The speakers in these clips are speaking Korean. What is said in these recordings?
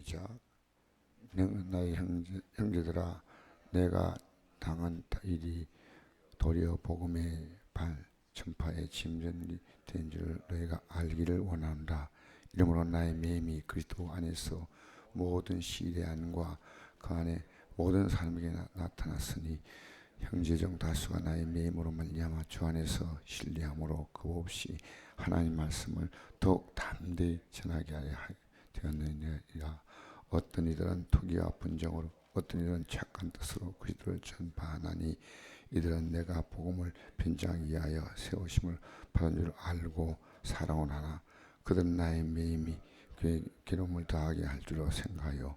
시작. 나의 형제, 형제들아, 내가 당한 일이 도리어 복음의 발 전파의 짐전이 된 줄 너희가 알기를 원한다. 이러므로 나의 매임이 그리스도 안에서 모든 시대 안과 그 안에 모든 사람에게 나, 나타났으니 형제중 다수가 나의 매임으로 말미암아 주 안에서 신뢰함으로 그 없이 하나님 말씀을 더욱 담대히 전하게 하여 되었느니라. 어떤 이들은 투기와 분정으로 어떤 이들은 착한 뜻으로 그리스도를 전파하나니 이들은 내가 복음을 위하여 세우심을 받은 줄 알고 살아오나나. 그들은 나의 매임이 기름을 더하게 할 줄로 생각하여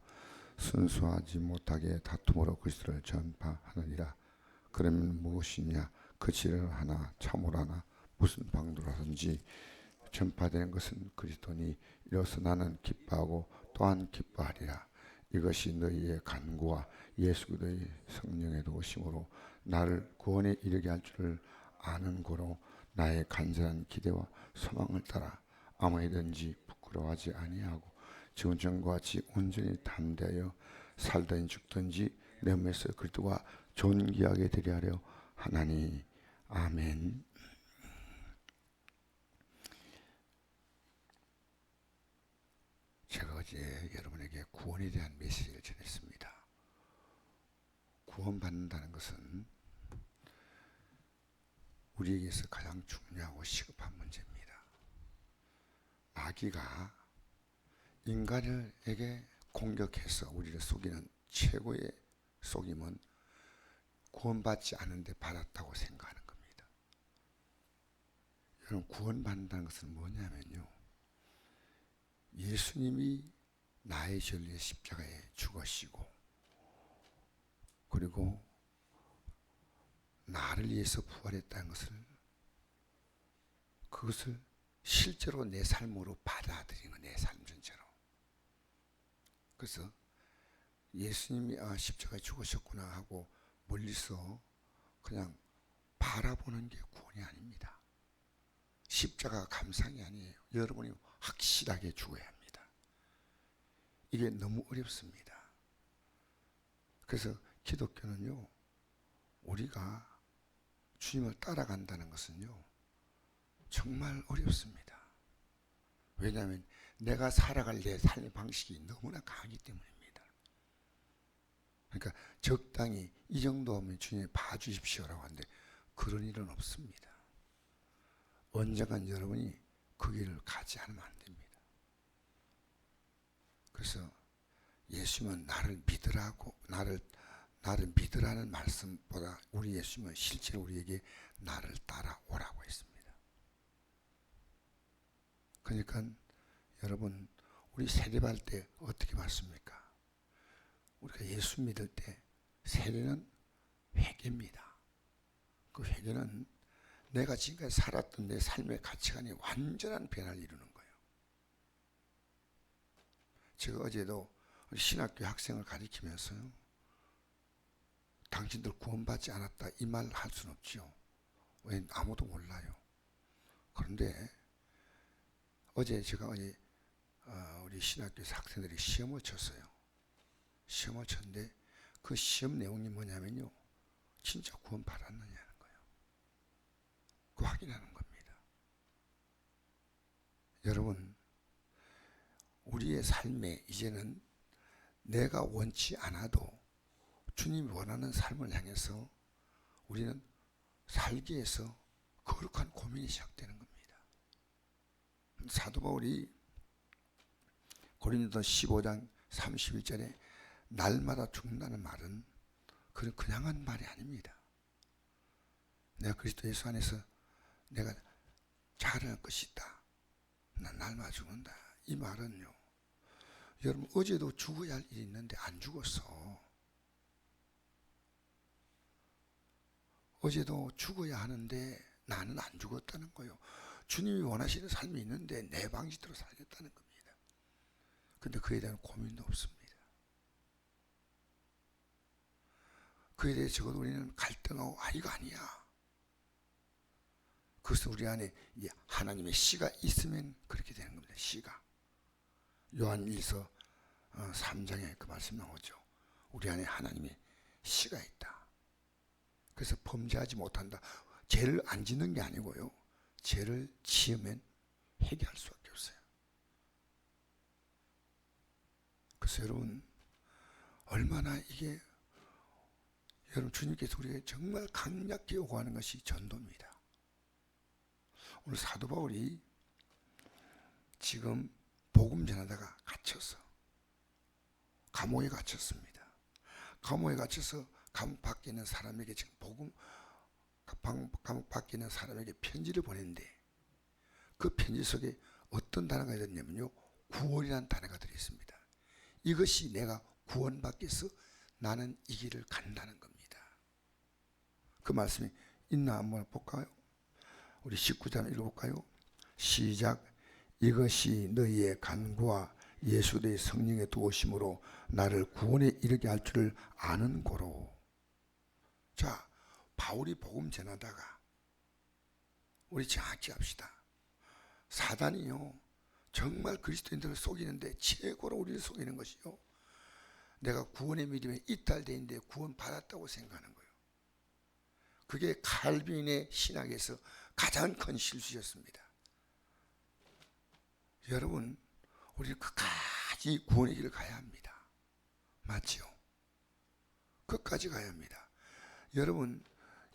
순수하지 못하게 다툼으로 그리스도를 전파하느니라. 그러면 무엇이냐? 그 지를 하나 참으로 하나 무슨 방도로 하든지 전파되는 것은 그리스도니 이로써 나는 기뻐하고 또한 기뻐하리라 이것이 너희의 간구와 예수 그리스도의 성령의 도우심으로 나를 구원에 이르게 할 줄을 아는 고로 나의 간절한 기대와 소망을 따라 아무에든지 부끄러워하지 아니하고 지금 전과 같이 온전히 담대하여 살든지 죽든지 내 몸에서 그리스도가 존귀하게 되려 하려 하나니 아멘. 제가 어제 여러분에게 구원에 대한 메시지를 전했습니다. 구원받는다는 것은 우리에게서 가장 중요하고 시급한 문제입니다. 마귀가 인간에게 공격해서 우리를 속이는 최고의 속임은 구원받지 않은데 받았다고 생각하는 겁니다. 여러분 구원받는다는 것은 뭐냐면요. 예수님이 나의 전리의 십자가에 죽으시고 그리고 나를 위해서 부활했다는 것을 그것을 실제로 내 삶으로 받아들이는 내 삶 전체로. 그래서 예수님이 아 십자가에 죽으셨구나 하고 멀리서 그냥 바라보는 게 구원이 아닙니다. 십자가 감상이 아니에요. 여러분이 확실하게 죽어야 합니다. 이게 너무 어렵습니다. 그래서 기독교는요, 우리가 주님을 따라간다는 것은요, 정말 어렵습니다. 왜냐하면 내가 살아갈 내 삶의 방식이 너무나 강하기 때문입니다. 그러니까 적당히 이 정도 하면 주님이 봐주십시오라고 하는데 그런 일은 없습니다. 언젠간 여러분이 그 길을 가지 않으면 안 됩니다. 그래서 예수님은 나를 믿으라고 나를 나를 믿으라는 말씀보다 우리 예수님은 실제로 우리에게 나를 따라오라고 했습니다. 그러니까 여러분 우리 세례받을 때 어떻게 받습니까? 우리가 예수 믿을 때 세례는 회개입니다. 그 회개는 내가 지금까지 살았던 내 삶의 가치관이 완전한 변화를 이루는 거예요. 제가 어제도 신학교 학생을 가리키면서요. 당신들 구원받지 않았다 이 말 할 수는 없죠. 왜 아무도 몰라요. 그런데 어제 제가 어제 어, 우리 신학교 학생들이 시험을 쳤어요. 시험을 쳤는데 그 시험 내용이 뭐냐면요. 진짜 구원 받았느냐는 거예요. 그 확인하는 겁니다. 여러분, 우리의 삶에 이제는 내가 원치 않아도 주님이 원하는 삶을 향해서 우리는 살기 위해서 거룩한 고민이 시작되는 겁니다. 사도 바울이 고린도 15장 31절에 날마다 죽는다는 말은 그냥 한 말이 아닙니다. 내가 그리스도 예수 안에서 내가 잘할 것이다. 난 날마다 죽는다. 이 말은요. 여러분 어제도 죽어야 할 일이 있는데 안 죽었어. 어제도 죽어야 하는데 나는 안 죽었다는 거예요. 주님이 원하시는 삶이 있는데 내 방식대로 살겠다는 겁니다. 근데 그에 대한 고민도 없습니다. 그에 대해 적어도 우리는 갈등하고 아 이거 아니야. 그것은 우리 안에 하나님의 씨가 있으면 그렇게 되는 겁니다. 씨가. 요한 1서 어, 3장에 그 말씀 나오죠. 우리 안에 하나님의 씨가 있다. 그래서 범죄하지 못한다. 죄를 안 짓는 게 아니고요. 죄를 지으면 회개할 수밖에 없어요. 그래서 여러분 얼마나 이게 여러분 주님께서 우리에게 정말 강력히 요구하는 것이 전도입니다. 오늘 사도 바울이 지금 복음 전하다가 갇혀서 감옥에 갇혔습니다. 감옥에 갇혀서 감옥 밖에 있는 사람에게 지금 복음 감- 감옥 밖에 있는 사람에게 편지를 보냈는데 그 편지 속에 어떤 단어가 들었냐면요 구원이라는 단어가 들어있습니다. 이것이 내가 위해서 나는 이 길을 간다는 겁니다. 그 말씀이 있나 한번 볼까요? 우리 19장 읽어볼까요? 시작. 이것이 너희의 간구와 예수의 성령의 도우심으로 나를 구원에 이르게 할 줄을 아는 거로. 자 바울이 복음 전하다가 우리 정확히 합시다. 사단이요 정말 그리스도인들을 속이는데 최고로 우리를 속이는 것이요. 내가 구원의 믿음에 이탈되는데 구원 받았다고 생각하는 거예요. 그게 칼빈의 신학에서 가장 큰 실수였습니다 여러분 우리는 끝까지 구원의 길을 가야 합니다 맞지요? 끝까지 가야 합니다 여러분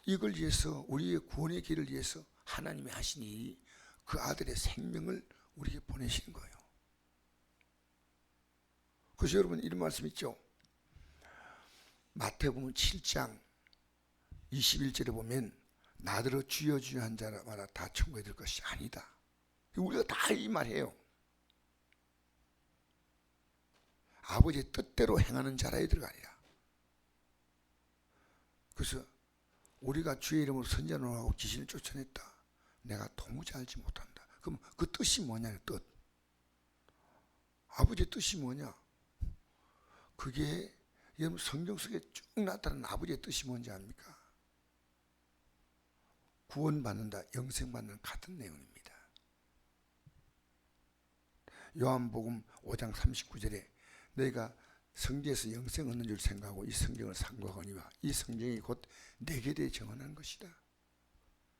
이걸 위해서 우리의 구원의 길을 위해서 하나님이 하신 일이 그 아들의 생명을 우리에게 보내신 거예요. 그래서 여러분 이런 말씀 있죠. 마태복음 7장 21절에 보면 나더러 주여 주여 한 자마다 다 천국에 들 것이 아니다. 우리가 다 이 말해요. 아버지의 뜻대로 행하는 자라에 들어가리라. 그래서 우리가 주의 이름으로 선전을 하고 귀신을 쫓아냈다. 내가 도무지 알지 못한다. 그럼 그 뜻이 뭐냐? 뜻. 아버지의 뜻이 뭐냐? 그게 여러분 성경 속에 쭉 나타나는 아버지의 뜻이 뭔지 압니까? 구원받는다, 영생받는 같은 내용입니다. 요한복음 5장 39절에 너희가 성경에서 영생 얻는 줄 생각하고 이 성경을 상고하거니와 이 성경이 곧 내게 대해 정언한 것이다.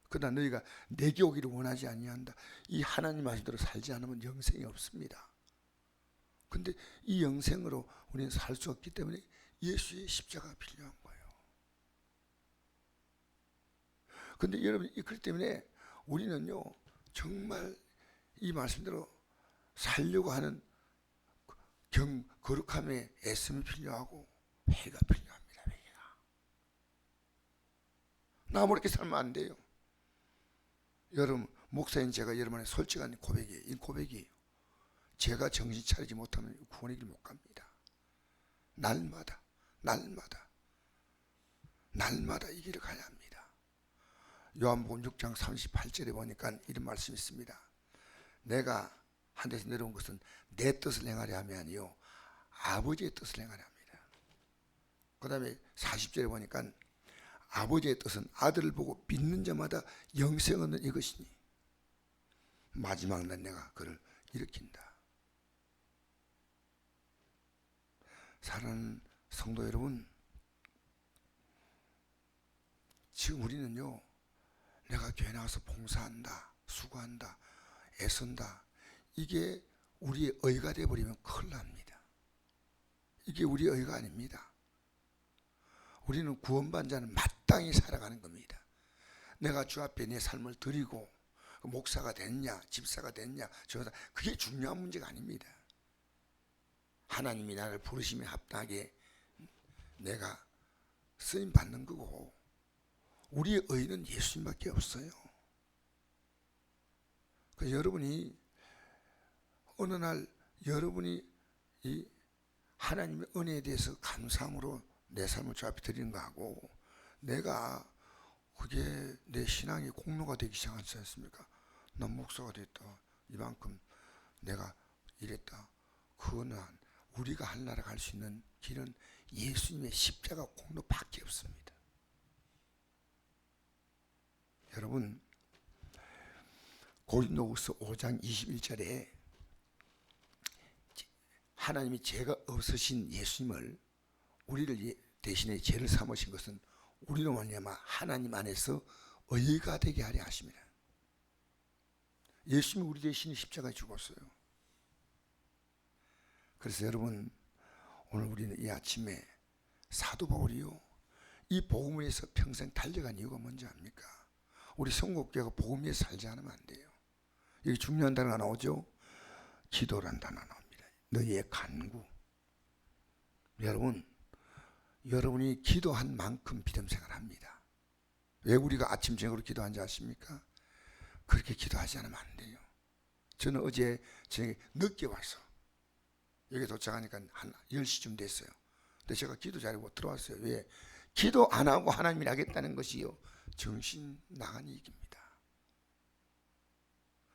그러나 너희가 내게 오기를 원하지 아니한다. 이 하나님 말씀대로 살지 않으면 영생이 없습니다. 근데 이 영생으로 우리는 살 수 없기 때문에 예수의 십자가 필요한 거예요. 근데 여러분 그렇기 때문에 우리는요 정말 이 말씀대로 살려고 하는 경 거룩함에 애씀이 필요하고 회가 필요합니다. 회가. 나 모르게 살면 안 돼요. 여러분 목사인 제가 여러분의 솔직한 고백이에요. 이 고백이에요. 제가 정신 차리지 못하면 구원의 길 못 갑니다. 날마다 날마다 날마다 이 길을 가야 합니다. 요한복음 6장 38절에 보니까 이런 말씀이 있습니다. 내가 하늘에서 내려온 것은 내 뜻을 행하려 함이 아니요 아버지의 뜻을 행하려 합니다. 그 다음에 40절에 보니까 아버지의 뜻은 아들을 보고 믿는 자마다 영생 얻는 이것이니 마지막 날 내가 그를 일으킨다. 사랑하는 성도 여러분 지금 우리는요 내가 교회 나와서 봉사한다 수고한다 애쓴다 이게 우리의 의가 되어버리면 큰일 납니다. 이게 우리의 의가 아닙니다. 우리는 구원받은 자는 마땅히 살아가는 겁니다. 내가 주 앞에 내 삶을 드리고 목사가 됐냐, 집사가 됐냐, 저다 그게 중요한 문제가 아닙니다. 하나님이 나를 부르심에 합당하게 내가 쓰임 받는 거고 우리의 의는 예수님밖에 없어요. 그 여러분이 어느 날 여러분이 이 하나님의 은혜에 대해서 감사함으로 내 삶을 주 앞에 드리는 거하고 내가 그게 내 신앙의 공로가 되기 시작하지 않습니까? 난 목사가 됐다. 이만큼 내가 이랬다. 그거는 우리가 하나라 갈 수 있는 길은 예수님의 십자가 공로밖에 없습니다. 여러분 고린도후서 5장 21절에 하나님이 죄가 없으신 예수님을 우리를 예- 대신에 죄를 삼으신 것은 우리로 말미암아 하나님 안에서 의가 되게 하려 하십니다. 예수님이 우리 대신에 십자가에 죽었어요. 그래서 여러분 오늘 우리는 이 아침에 사도 바울이요 이 복음 위에서 평생 달려간 이유가 뭔지 압니까? 우리 성국교가 복음 위에 살지 않으면 안 돼요. 여기 중요한 단어가 나오죠. 기도란 단어 나옵니다. 너희의 간구. 여러분, 여러분이 기도한 만큼 믿음 생활 합니다. 왜 우리가 아침 저녁으로 기도한지 아십니까? 그렇게 기도하지 않으면 안 돼요. 저는 어제 저녁에 늦게 와서 여기 도착하니까 한 10시쯤 됐어요. 근데 제가 기도 자리에 못 들어왔어요. 왜? 기도 안 하고 하나님이 하겠다는 것이요. 정신 나간 얘기입니다.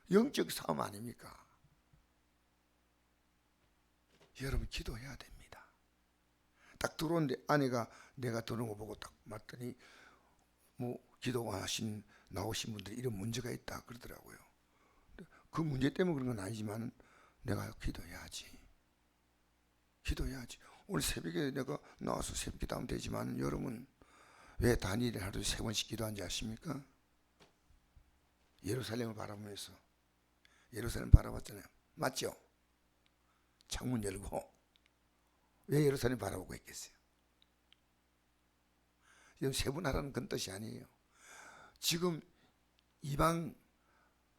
영적 싸움 아닙니까? 여러분 기도해야 됩니다. 딱 들어오는데 아내가 내가 들어온 거 보고 딱 맞더니 뭐 기도하신 나오신 분들이 이런 문제가 있다 그러더라고요. 그 문제 때문에 그런 건 아니지만 내가 기도해야지. 기도해야지. 오늘 새벽에 내가 나와서 새벽 기도하면 되지만 여러분 왜 다니엘이 하루에 세 번씩 기도한지 아십니까? 예루살렘을 바라보면서 예루살렘 바라봤잖아요. 맞죠? 창문 열고 왜 예루살렘 바라보고 있겠어요? 여러분 세분하라는 그런 뜻이 아니에요. 지금 이방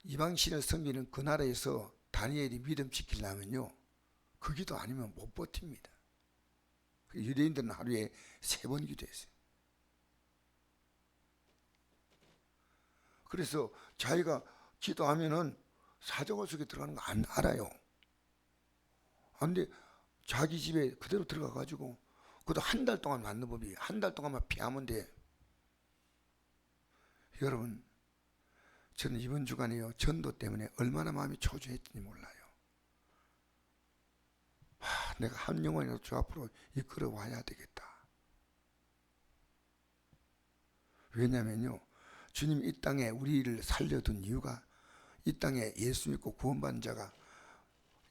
이방 신을 섬기는 그 나라에서 다니엘이 믿음 지키려면요 그 기도 아니면 못 버팁니다. 그 유대인들은 하루에 세 번 기도했어요. 그래서 자기가 기도하면은 사정을 속에 들어가는 거 안 알아요. 근데 자기 집에 그대로 들어가 가지고 그것도 한 달 동안 맞는 법이 한 달 동안만 피하면 돼. 여러분 저는 이번 주간에요 전도 때문에 얼마나 마음이 초조했는지 몰라요. 하, 내가 한 영혼이라도 주 앞으로 이끌어 와야 되겠다. 왜냐면요 주님 이 땅에 우리를 살려둔 이유가 이 땅에 예수 믿고 구원받은 자가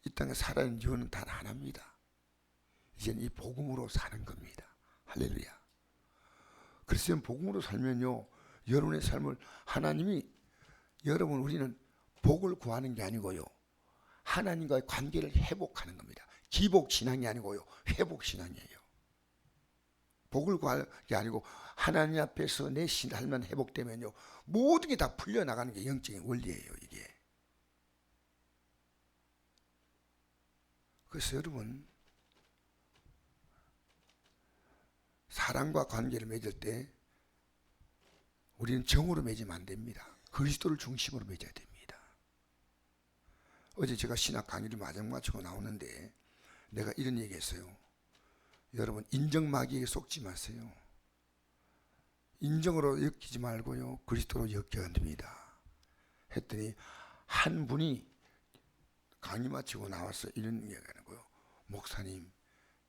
이 땅에 살아있는 이유는 단 하나입니다. 이제는 이 복음으로 사는 겁니다. 할렐루야. 그래서 복음으로 살면요, 여러분의 삶을 하나님이 여러분 우리는 복을 구하는 게 아니고요, 하나님과의 관계를 회복하는 겁니다. 기복 신앙이 아니고요, 회복 신앙이에요. 복을 구할 게 아니고 하나님 앞에서 내 삶만 회복되면요, 모든 게 다 풀려 나가는 게 영적인 원리예요, 이게. 그래서 여러분 사랑과 관계를 맺을 때 우리는 정으로 맺으면 안 됩니다. 그리스도를 중심으로 맺어야 됩니다. 어제 제가 신학 강의를 마저 마치고 나오는데 내가 이런 얘기했어요. 여러분 인정마귀에게 속지 마세요. 인정으로 엮이지 말고요. 그리스도로 엮여야 됩니다. 했더니 한 분이 강의 마치고 나와서 이런 얘기하는 거예요. 목사님,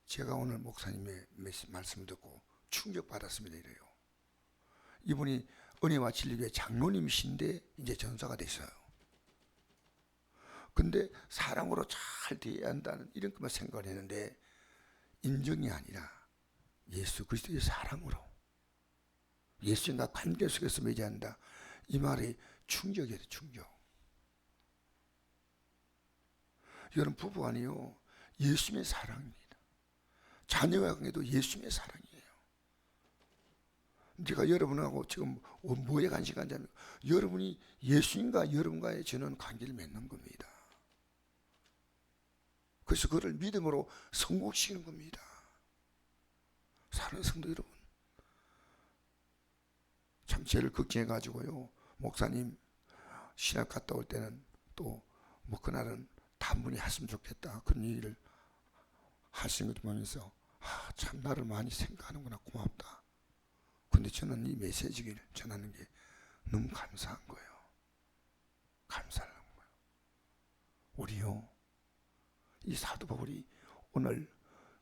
제가 오늘 목사님의 말씀을 듣고 충격받았습니다. 이래요. 이분이 은혜와 진리교회 장로님이신데 이제 전사가 됐어요. 근데 사랑으로 잘 대해야 한다는 이런 것만 생각을 했는데 인정이 아니라 예수 그리스도의 사랑으로 예수님과 관계 속에서 맺어야 한다. 이 말이 충격이에요. 충격. 여러분 부부간이요 예수님의 사랑입니다. 자녀와 관계도 예수님의 사랑이에요. 제가 여러분하고 지금 뭐에 간직한다면 여러분이 예수님과 여러분과의 저는 관계를 맺는 겁니다. 그래서 그를 믿음으로 성공시키는 겁니다. 사랑하는 성도 여러분, 참 죄를 걱정해 가지고요 목사님 신학 갔다 올 때는 또 뭐 그날은 단분히 했으면 좋겠다 그런 얘기를 하시는 걸 보면서 아, 참 나를 많이 생각하는구나 고맙다. 근데 저는 이 메시지를 전하는 게 너무 감사한 거예요. 감사한 거예요. 우리요 이 사도 바울이 오늘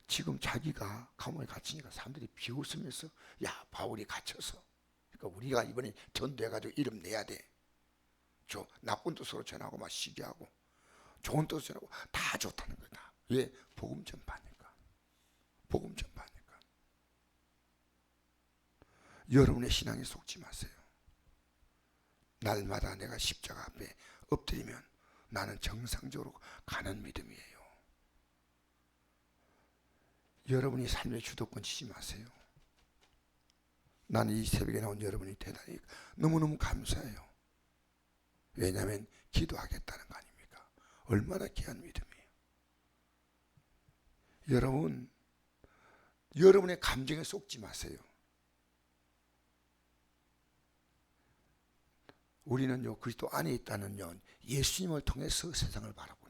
지금 자기가 감옥에 갇히니까 사람들이 비웃으면서 야 바울이 갇혀서 그러니까 우리가 이번에 전도해가지고 이름 내야 돼. 저 나쁜 뜻으로 전하고 막 시기하고 좋은 뜻으로 전하고 다 좋다는 거다. 왜? 복음 전파니까. 복음 전파니까. 여러분의 신앙에 속지 마세요. 날마다 내가 십자가 앞에 엎드리면 나는 정상적으로 가는 믿음이에요. 여러분이 삶의 주도권 치지 마세요. 나는 이 새벽에 나온 여러분이 대단히 너무너무 감사해요. 왜냐하면 기도하겠다는 거 아닙니까? 얼마나 귀한 믿음이에요. 여러분, 여러분의 감정에 속지 마세요. 우리는요 그리스도 안에 있다는요 예수님을 통해서 세상을 거예요.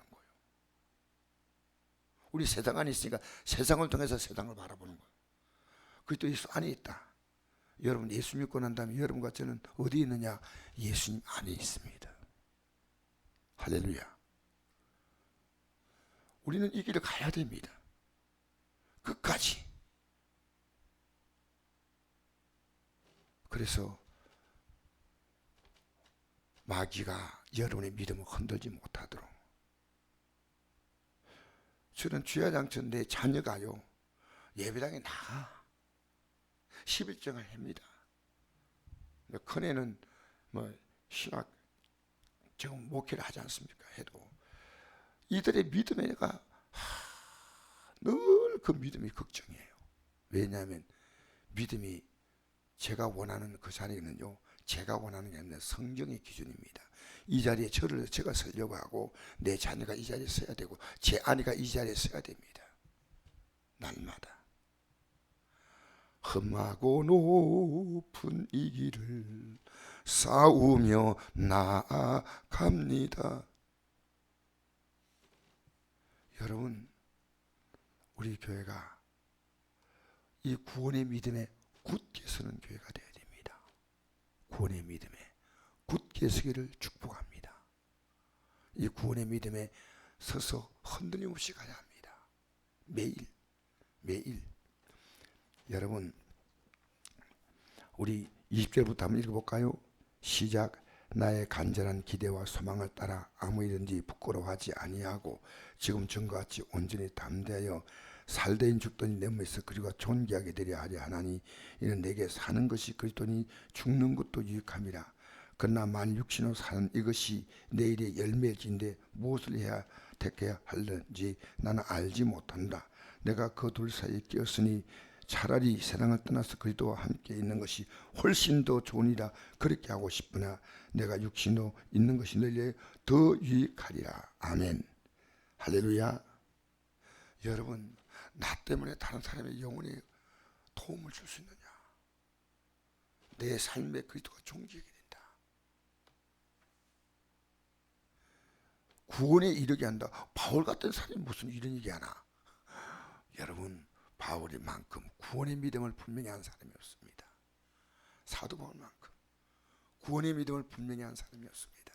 우리 세상 안에 있으니까 세상을 통해서 세상을 바라보는 거예요. 그리스도 예수 안에 있다. 여러분 예수 믿고 난 다음에 여러분과 저는 어디 있느냐? 예수님 안에 있습니다. 할렐루야. 우리는 이 길을 가야 됩니다. 끝까지. 그래서 마귀가 여러분의 믿음을 흔들지 못하도록 저는 주야장천 내 자녀가요. 예배당에 나가 11정을 합니다. 큰애는 뭐 신학 지금 목회를 하지 않습니까? 해도. 이들의 믿음에 내가 늘 그 믿음이 걱정이에요. 왜냐하면 믿음이 제가 원하는 그 자리는요 제가 원하는 게 아니라 성경의 기준입니다. 이 자리에 저를 제가 서려고 하고 내 자녀가 이 자리에 서야 되고 제 아내가 이 자리에 서야 됩니다. 날마다 험하고 높은 이 길을 싸우며 나아갑니다. 여러분 우리 교회가 이 구원의 믿음에 굳게 서는 교회가 돼야 됩니다. 구원의 믿음에 굳게 서기를 축복합니다. 이 구원의 믿음에 서서 흔들림 없이 가야 합니다. 매일 매일 여러분 우리 20절부터 한번 읽어볼까요? 시작 나의 간절한 기대와 소망을 따라 아무 일든지 부끄러워하지 아니하고 지금 전과 같이 온전히 담대하여 살대인 죽더니 내 몸에서 그리고 존귀하게 되려 하려 하나니 이는 내게 사는 것이 그리스도니 죽는 것도 유익함이라 그러나 만 육신으로 사는 이것이 내일의 열매진데 무엇을 해야 택해야 할는지 나는 알지 못한다. 내가 그 둘 사이에 끼었으니 차라리 세상을 떠나서 그리스도와 함께 있는 것이 훨씬 더 좋으니라 그렇게 하고 싶으나 내가 육신으로 있는 것이 너희에 더 유익하리라. 아멘. 할렐루야. 여러분 나 때문에 다른 사람의 영혼에 도움을 줄 수 있느냐? 내 삶에 그리스도가 종지게 된다. 구원에 이르게 한다. 바울 같은 사람이 무슨 이런 얘기 하나? 여러분 바울의 만큼 구원의 믿음을 분명히 한 사람이 없습니다. 사도 바울만큼 구원의 믿음을 분명히 한 사람이 없습니다.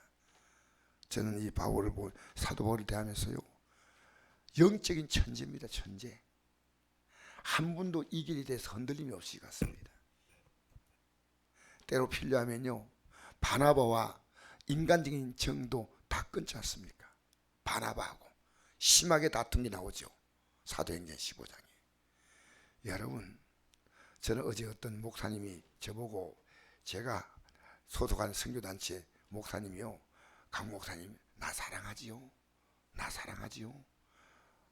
저는 이 바울을 보 사도 바울을 대하면서요 영적인 천재입니다. 천재. 한 분도 이 길에 대해서 흔들림이 없이 갔습니다. 때로 필요하면요. 바나바와 인간적인 정도 다 끊지 않습니까? 바나바하고 심하게 게 나오죠. 사도행전 15장에. 여러분, 저는 어제 어떤 목사님이 저보고 제가 소속한 선교단체 목사님이요. 강 목사님, 나 사랑하지요. 나 사랑하지요.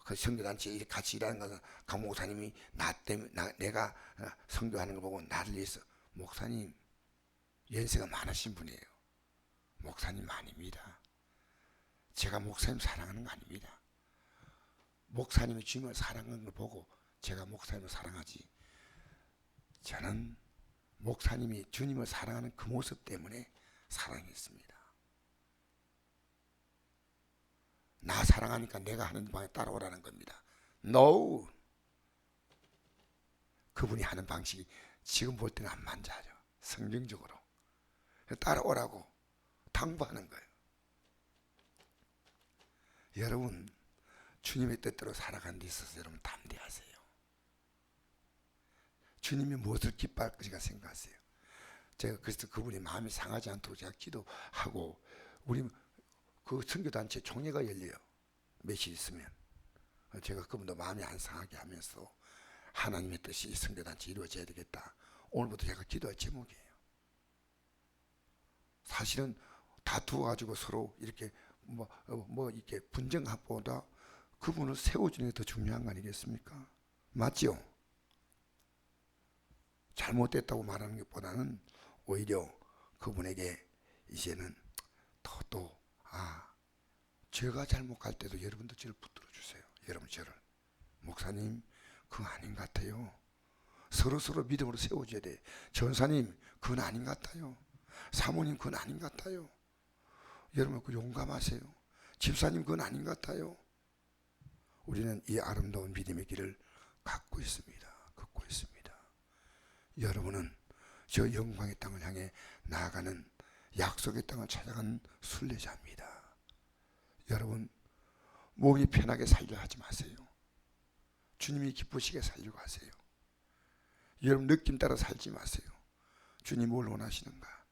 그 성교단체에 같이 일하는 것은 강 목사님이 나 때문에 나, 내가 어, 성교하는 거 보고 나를 위해서 목사님 연세가 많으신 분이에요. 목사님 아닙니다. 제가 목사님 사랑하는 거 아닙니다. 목사님이 주님을 사랑하는 걸 보고 제가 목사님을 사랑하지. 저는 목사님이 주님을 사랑하는 그 모습 때문에 사랑했습니다. 나 사랑하니까 내가 하는 방에 따라오라는 겁니다. No. 그분이 하는 방식이 지금 볼 때는 안 맞아요. 성경적으로. 따라오라고 당부하는 거예요. 여러분, 주님의 뜻대로 살아가는 데 있어서 여러분 담대하세요. 주님이 무엇을 기뻐할 것인가 생각하세요. 제가 그래서 그분이 마음이 상하지 않도록 제가 기도하고 우리 그 선교단체 총회가 열려요. 며칠 있으면 제가 그분도 마음이 안 상하게 하면서 하나님의 뜻이 이 성대단체 이루어져야 되겠다. 오늘부터 제가 기도할 제목이에요. 사실은 다투어 가지고 서로 이렇게 뭐, 어, 뭐 이렇게 분쟁합보다 그분을 세워주는 게 더 중요한 거 아니겠습니까? 맞죠? 잘못됐다고 말하는 것보다는 오히려 그분에게 이제는 더 또 아, 제가 잘못 갈 때도 여러분도 저를 붙들어 주세요. 여러분 저를 목사님 그거 아닌 것 같아요. 서로 서로 믿음으로 세워줘야 돼. 전사님 그건 아닌 것 같아요. 사모님 그건 아닌 것 같아요. 여러분 그 용감하세요. 집사님 그건 아닌 것 같아요. 우리는 이 아름다운 믿음의 길을 갖고 있습니다. 걷고 있습니다. 여러분은 저 영광의 땅을 향해 나아가는 약속의 땅을 찾아가는 순례자입니다. 여러분 몸이 편하게 살려 하지 마세요. 주님이 기쁘시게 살려고 하세요. 여러분 느낌 따라 살지 마세요. 주님 뭘 원하시는가?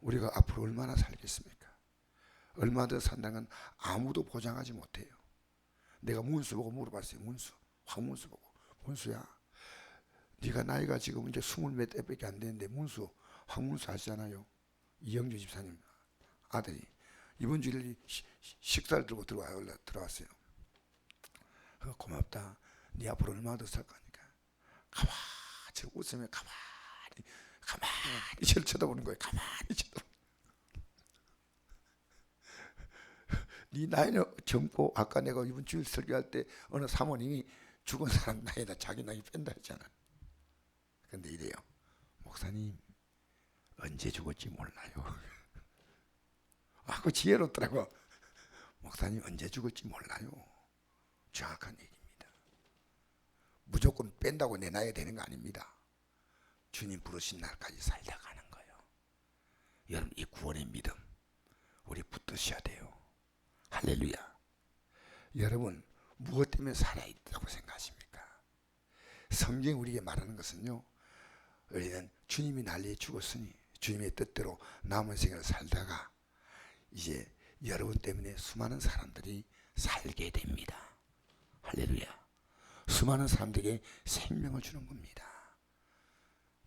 우리가 앞으로 얼마나 살겠습니까? 얼마 더 산다는 건 아무도 보장하지 못해요. 내가 문수 보고 물어봤어요. 문수, 황문수 보고 문수야. 네가 나이가 지금 이제 스물 몇 대밖에 안 되는데 문수, 황문수 아시잖아요. 이영주 집사님 아들이 이번 주일 식사를 들고 들어와요. 올라 들어왔어요. 그 고맙다. 네 앞으로 얼마나 더살 거니까. 가만히 웃으며 가만히 가만히 저를 쳐다보는 거예요. 가만히 쳐다. 네 나이는 젊고 아까 내가 이번 주일 설교할 때 어느 사모님이 죽은 사람 나이다 자기 나이 뺀다 했잖아. 근데 이래요. 목사님 언제 죽을지 몰라요. 아, 그 지혜롭더라고. 목사님 언제 죽을지 몰라요. 정확한 얘기입니다. 무조건 뺀다고 내 나이 되는 거 아닙니다. 주님 부르신 날까지 살다 가는 거예요. 여러분 이 구원의 믿음 우리 붙드셔야 돼요. 할렐루야. 여러분 무엇 때문에 살아있다고 생각하십니까? 성경 우리에게 말하는 것은요. 우리는 주님이 난리에 죽었으니 주님의 뜻대로 남은 생을 살다가 이제 여러분 때문에 수많은 사람들이 살게 됩니다. 할렐루야. 수많은 사람들에게 생명을 주는 겁니다.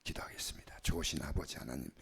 기도하겠습니다. 좋으신 아버지 하나님 감